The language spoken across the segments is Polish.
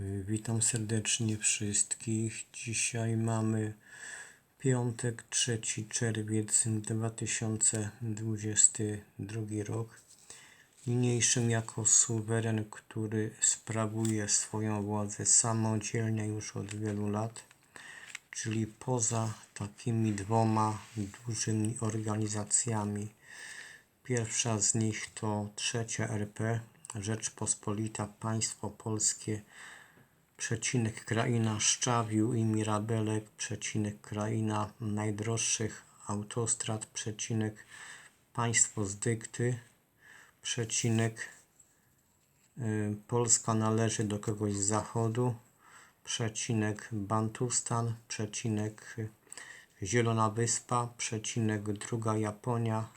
Witam serdecznie wszystkich. Dzisiaj mamy piątek, 3 czerwiec 2022 rok. Niniejszym jako suweren, który sprawuje swoją władzę samodzielnie już od wielu lat, czyli poza takimi dwoma dużymi organizacjami. Pierwsza z nich to trzecia RP, Rzeczpospolita Państwo Polskie, przecinek kraina Szczawiu i Mirabelek, przecinek kraina najdroższych autostrad, przecinek państwo z dykty, przecinek y, Polska należy do kogoś z zachodu, przecinek Bantustan, przecinek y, Zielona Wyspa, przecinek druga Japonia,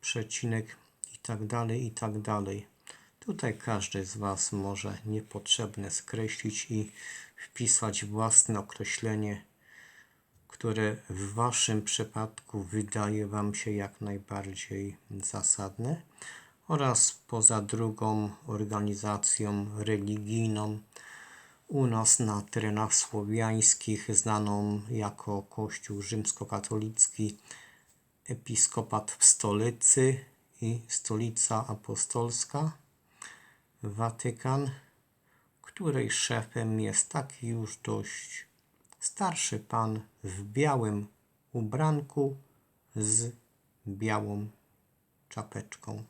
przecinek i tak dalej, i tak dalej. Tutaj każdy z Was może niepotrzebne skreślić i wpisać własne określenie, które w Waszym przypadku wydaje Wam się jak najbardziej zasadne oraz poza drugą organizacją religijną u nas na terenach słowiańskich znaną jako Kościół rzymskokatolicki Episkopat w stolicy i Stolica Apostolska Watykan, której szefem jest taki już dość starszy pan w białym ubranku z białą czapeczką.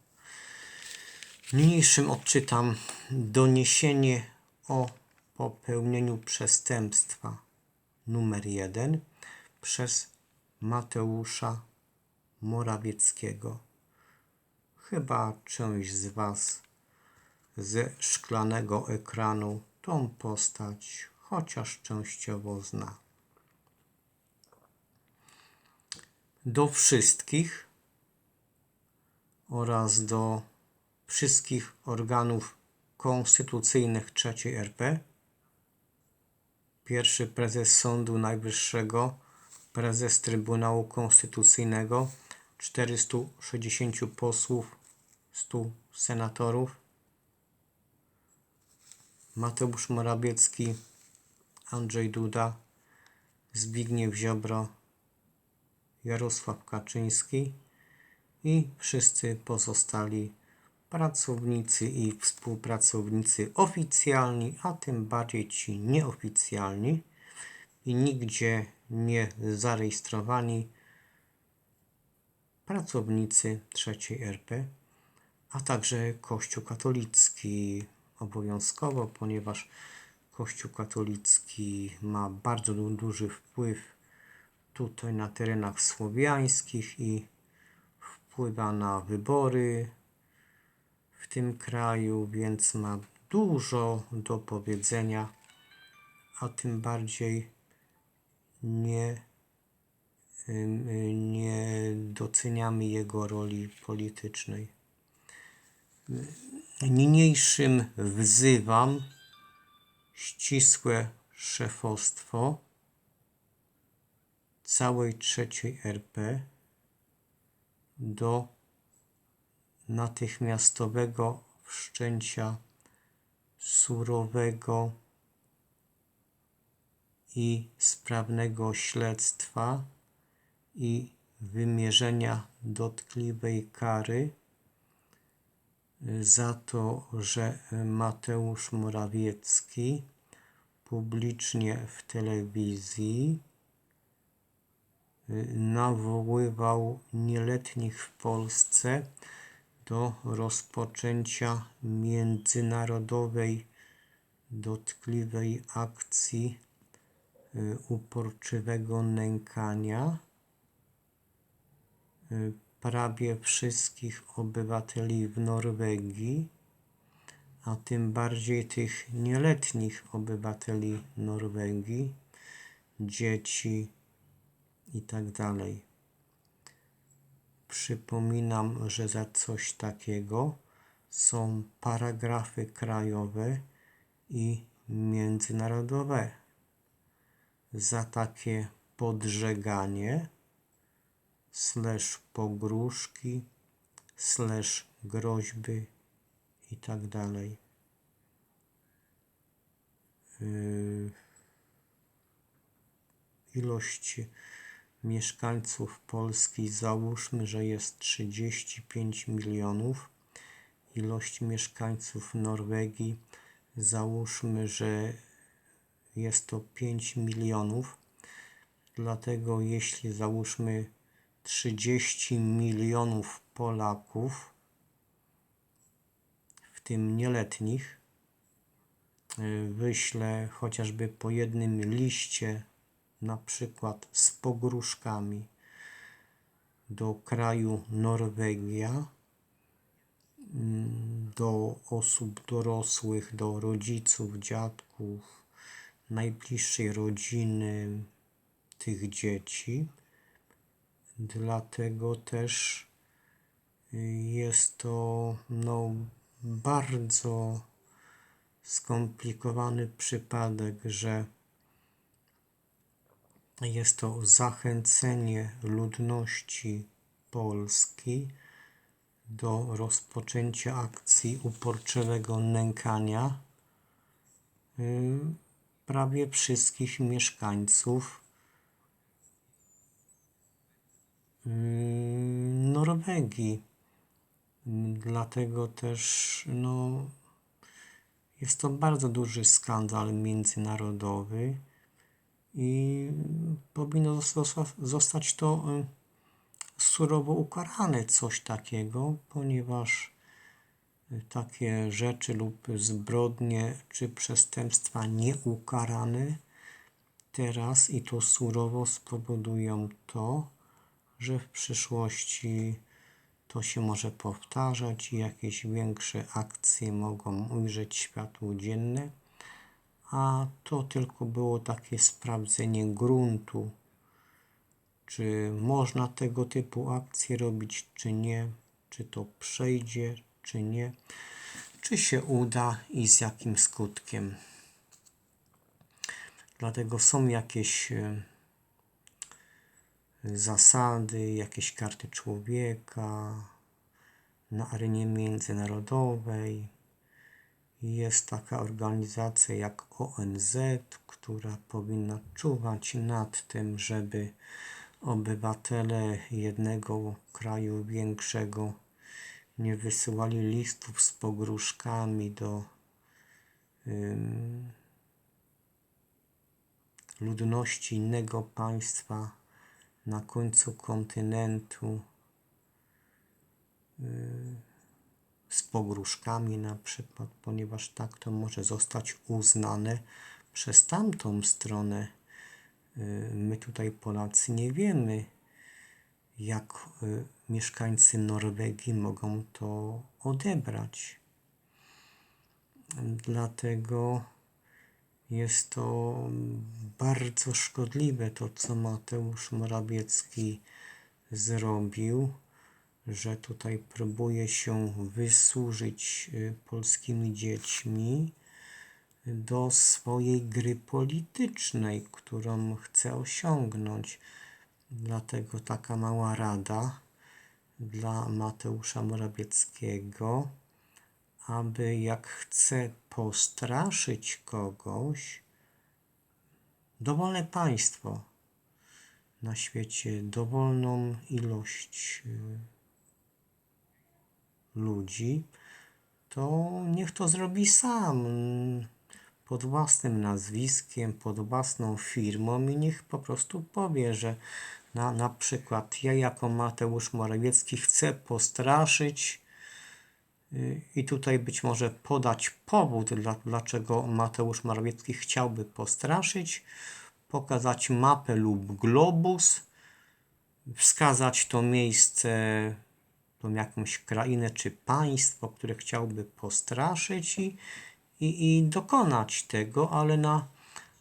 Niniejszym odczytam doniesienie o popełnieniu przestępstwa numer jeden przez Mateusza Morawieckiego. Chyba część z Was ze szklanego ekranu tą postać chociaż częściowo zna. Do wszystkich oraz do wszystkich organów konstytucyjnych III RP, pierwszy prezes Sądu Najwyższego, prezes Trybunału Konstytucyjnego, 460 posłów, 100 senatorów, Mateusz Morawiecki, Andrzej Duda, Zbigniew Ziobro, Jarosław Kaczyński i wszyscy pozostali pracownicy i współpracownicy oficjalni, a tym bardziej ci nieoficjalni i nigdzie nie zarejestrowani pracownicy trzeciej RP, a także Kościół katolicki obowiązkowo, ponieważ Kościół katolicki ma bardzo du- duży wpływ tutaj na terenach słowiańskich i wpływa na wybory w tym kraju, więc ma dużo do powiedzenia, a tym bardziej nie, nie doceniamy jego roli politycznej. Niniejszym wzywam ścisłe szefostwo całej trzeciej RP do natychmiastowego wszczęcia surowego i sprawnego śledztwa i wymierzenia dotkliwej kary za to, że Mateusz Morawiecki publicznie w telewizji y, nawoływał nieletnich w Polsce do rozpoczęcia międzynarodowej dotkliwej akcji y, uporczywego nękania y, prawie wszystkich obywateli w Norwegii, a tym bardziej tych nieletnich obywateli Norwegii, dzieci i tak. Przypominam, że za coś takiego są paragrafy krajowe i międzynarodowe. Za takie podżeganie slash pogróżki, slash groźby i tak dalej. y, ilość mieszkańców Polski załóżmy, że jest 35 milionów. Ilość mieszkańców Norwegii załóżmy, że jest to 5 milionów. Dlatego jeśli załóżmy 30 milionów Polaków, w tym nieletnich, y, wyśle chociażby po jednym liście, na przykład z pogróżkami, do kraju Norwegia, mm, do osób dorosłych, do rodziców, dziadków, najbliższej rodziny tych dzieci. Dlatego też jest to no, bardzo skomplikowany przypadek, że jest to zachęcenie ludności Polski do rozpoczęcia akcji uporczywego nękania y, prawie wszystkich mieszkańców y, Norwegii. Dlatego też no, jest to bardzo duży skandal międzynarodowy i powinno zostać to y, surowo ukarane coś takiego, ponieważ y, takie rzeczy lub zbrodnie czy przestępstwa nieukarane teraz i to surowo spowodują to, że w przyszłości to się może powtarzać i jakieś większe akcje mogą ujrzeć światło dzienne, a to tylko było takie sprawdzenie gruntu, czy można tego typu akcje robić, czy nie, czy to przejdzie, czy nie, czy się uda i z jakim skutkiem. Dlatego są jakieś e, zasady, jakieś karty człowieka na arenie międzynarodowej. Jest taka organizacja jak ONZ, która powinna czuwać nad tym, żeby obywatele jednego kraju większego nie wysyłali listów z pogróżkami do um, ludności innego państwa na końcu kontynentu y, z pogróżkami na przykład, ponieważ tak to może zostać uznane przez tamtą stronę. Y, my tutaj Polacy nie wiemy, jak y, mieszkańcy Norwegii mogą to odebrać. Dlatego jest to bardzo szkodliwe to, co Mateusz Morawiecki zrobił, że tutaj próbuje się wysłużyć y, polskimi dziećmi do swojej gry politycznej, którą chce osiągnąć. Dlatego taka mała rada dla Mateusza Morawieckiego aby jak chce postraszyć kogoś, dowolne państwo na świecie, dowolną ilość y, ludzi, to niech to zrobi sam pod własnym nazwiskiem, pod własną firmą i niech po prostu powie, że na, na przykład ja jako Mateusz Morawiecki chcę postraszyć i tutaj być może podać powód, dla, dlaczego Mateusz Morawiecki chciałby postraszyć, pokazać mapę lub globus, wskazać to miejsce, tą jakąś krainę czy państwo, które chciałby postraszyć i, i, i dokonać tego, ale na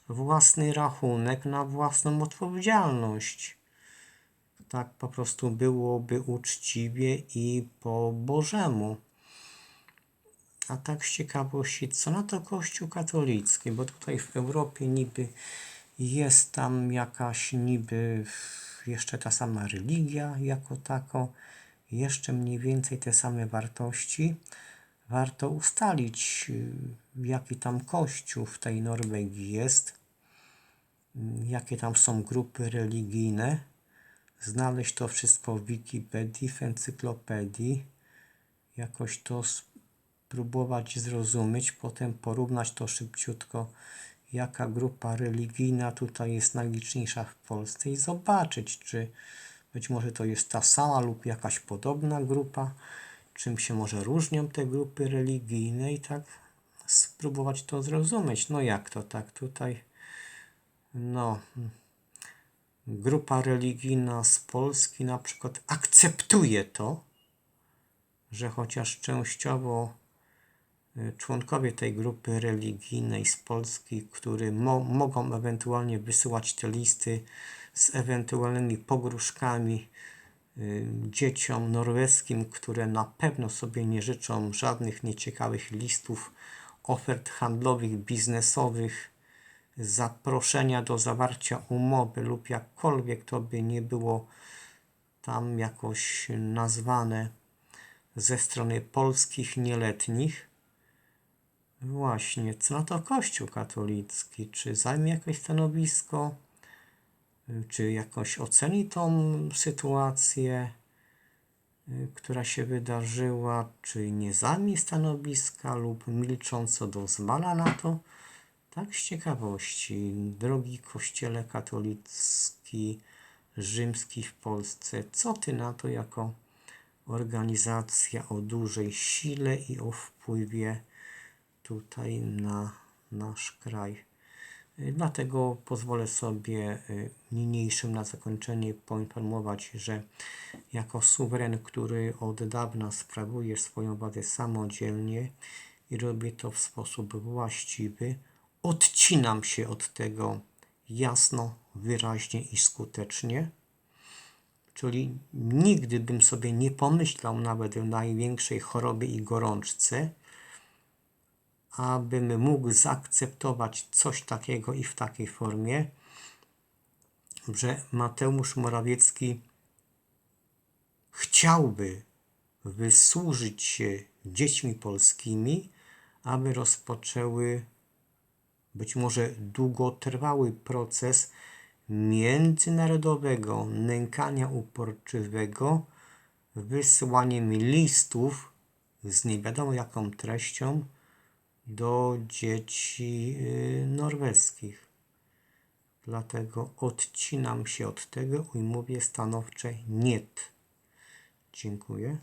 własny rachunek, na własną odpowiedzialność. Tak po prostu byłoby uczciwie i po Bożemu. A tak z ciekawości, co na to Kościół katolicki, bo tutaj w Europie niby jest tam jakaś niby jeszcze ta sama religia jako tako, jeszcze mniej więcej te same wartości. warto ustalić, y, jaki tam kościół w tej Norwegii jest, y, jakie tam są grupy religijne. Znaleźć to wszystko w Wikipedii, w encyklopedii, jakoś to spróbować zrozumieć, potem porównać to szybciutko, jaka grupa religijna tutaj jest najliczniejsza w Polsce i zobaczyć, czy być może to jest ta sama lub jakaś podobna grupa, czym się może różnią te grupy religijne i tak spróbować to zrozumieć. No jak to tak tutaj? No, grupa religijna z Polski na przykład akceptuje to, że chociaż częściowo członkowie tej grupy religijnej z Polski, którzy mo mogą ewentualnie wysyłać te listy z ewentualnymi pogróżkami y, dzieciom norweskim, które na pewno sobie nie życzą żadnych nieciekawych listów, ofert handlowych, biznesowych, zaproszenia do zawarcia umowy lub jakkolwiek to by nie było tam jakoś nazwane ze strony polskich nieletnich. Właśnie, co na to Kościół katolicki? Czy zajmie jakieś stanowisko? Czy jakoś oceni tą sytuację, y, która się wydarzyła? Czy nie zajmie stanowiska lub milcząco dozwala na to? Tak z ciekawości, drogi Kościele katolicki, rzymski w Polsce, co ty na to jako organizacja o dużej sile i o wpływie tutaj na nasz kraj. Y, Dlatego pozwolę sobie y, niniejszym na zakończenie poinformować, że jako suweren, który od dawna sprawuje swoją władzę samodzielnie i robię to w sposób właściwy, odcinam się od tego jasno, wyraźnie i skutecznie. Czyli nigdy bym sobie nie pomyślał nawet w największej chorobie i gorączce, abym mógł zaakceptować coś takiego i w takiej formie, że Mateusz Morawiecki chciałby wysłużyć się dziećmi polskimi, aby rozpoczęły być może długotrwały proces międzynarodowego nękania uporczywego wysyłaniem listów z nie wiadomo jaką treścią do dzieci y, norweskich. Dlatego odcinam się od tego i mówię stanowcze nie. Dziękuję.